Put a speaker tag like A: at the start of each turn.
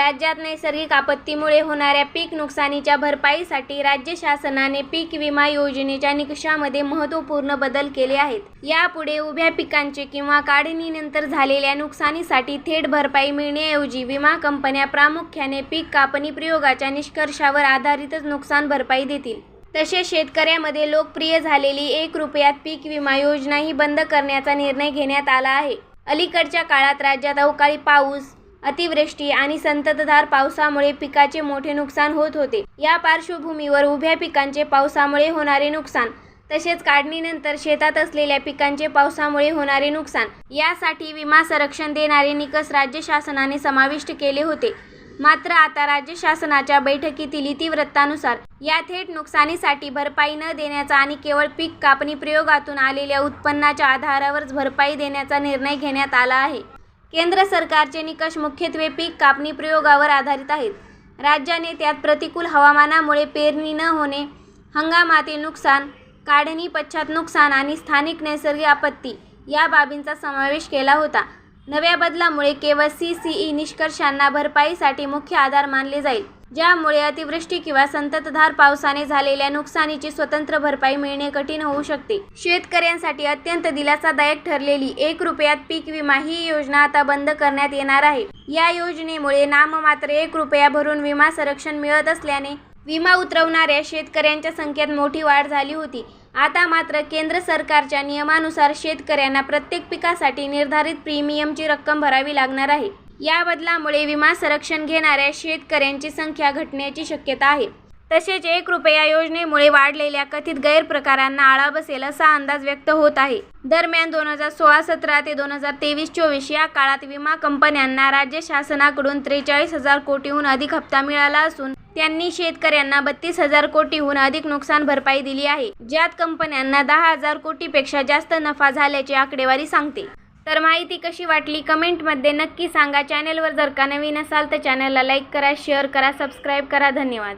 A: राज्यात नैसर्गिक आपत्तीमुळे होणाऱ्या पीक नुकसानीच्या भरपाईसाठी राज्य शासनाने पीक विमा योजनेच्या निकषामध्ये महत्त्वपूर्ण बदल केले आहेत. यापुढे उभ्या पिकांचे किंवा काढणीनंतर झालेल्या नुकसानीसाठी थेट भरपाई मिळण्याऐवजी विमा कंपन्या प्रामुख्याने पीक कापणी प्रयोगाच्या निष्कर्षावर आधारितच नुकसान भरपाई देतील. तसेच शेतकऱ्यामध्ये लोकप्रिय झालेली एक रुपयात पीक विमा योजनाही बंद करण्याचा निर्णय घेण्यात आला आहे. अलीकडच्या काळात राज्यात अवकाळी पाऊस अतिवृष्टी आणि संततधार पावसामुळे पिकाचे मोठे नुकसान होत होते. या पार्श्वभूमीवर उभ्या पिकांचे पावसामुळे होणारे नुकसान तसेच काढणीनंतर शेतात असलेल्या पिकांचे पावसामुळे होणारे नुकसान यासाठी विमा संरक्षण देणारे निकष राज्य शासनाने समाविष्ट केले होते. मात्र आता राज्य शासनाच्या बैठकीतील इतिवृत्तानुसार या थेट नुकसानीसाठी भरपाई न देण्याचा आणि केवळ पीक कापणी प्रयोगातून आलेल्या उत्पन्नाच्या आधारावरच भरपाई देण्याचा निर्णय घेण्यात आला आहे. केंद्र सरकारचे निकष मुख्यत्वे पीक कापणी प्रयोगावर आधारित आहेत. राज्याने त्यात प्रतिकूल हवामानामुळे पेरणी न होणे हंगामातील नुकसान काढणी पश्चात नुकसान आणि स्थानिक नैसर्गिक आपत्ती या बाबींचा समावेश केला होता. नव्या बदलामुळे केवळ सी सी ई निष्कर्षांना भरपाईसाठी मुख्य आधार मानले जाईल. ज्यामुळे अतिवृष्टी किंवा संततधार पावसाने झालेल्या नुकसानीची स्वतंत्र भरपाई मिळणे कठीण होऊ शकते. शेतकऱ्यांसाठी अत्यंत दिलासादायक ठरलेली एक रुपयात पीक विमा ही योजना आता बंद करण्यात येणार आहे. या योजनेमुळे नाममात्र एक रुपया भरून विमा संरक्षण मिळत असल्याने विमा उतरवणाऱ्या शेतकऱ्यांच्या संख्येत मोठी वाढ झाली होती. आता मात्र केंद्र सरकारच्या नियमानुसार शेतकऱ्यांना प्रत्येक पिकासाठी निर्धारित प्रीमियमची रक्कम भरावी लागणार आहे. या बदलामुळे विमा संरक्षण घेणाऱ्या शेतकऱ्यांची संख्या घटण्याची शक्यता आहे. तसेच एक रुपया योजनेमुळे वाढलेल्या कथित गैरप्रकारांना आळा बसेल असा अंदाज व्यक्त होत आहे. दरम्यान दोन हजार सोळा सतरा ते दोन हजार तेवीस चोवीस या काळात विमा कंपन्यांना राज्य शासनाकडून त्रेचाळीस हजार कोटीहून अधिक हप्ता मिळाला असून त्यांनी शेतकऱ्यांना बत्तीस हजार कोटीहून अधिक नुकसान भरपाई दिली आहे ज्यात कंपन्यांना दहा हजार कोटीपेक्षा जास्त नफा झाल्याची आकडेवारी सांगते. तर माहिती कशी वाटली कमेंटमध्ये नक्की सांगा. चॅनलवर जर का नवीन असाल तर चॅनलला लाईक करा शेअर करा सबस्क्राईब करा. धन्यवाद.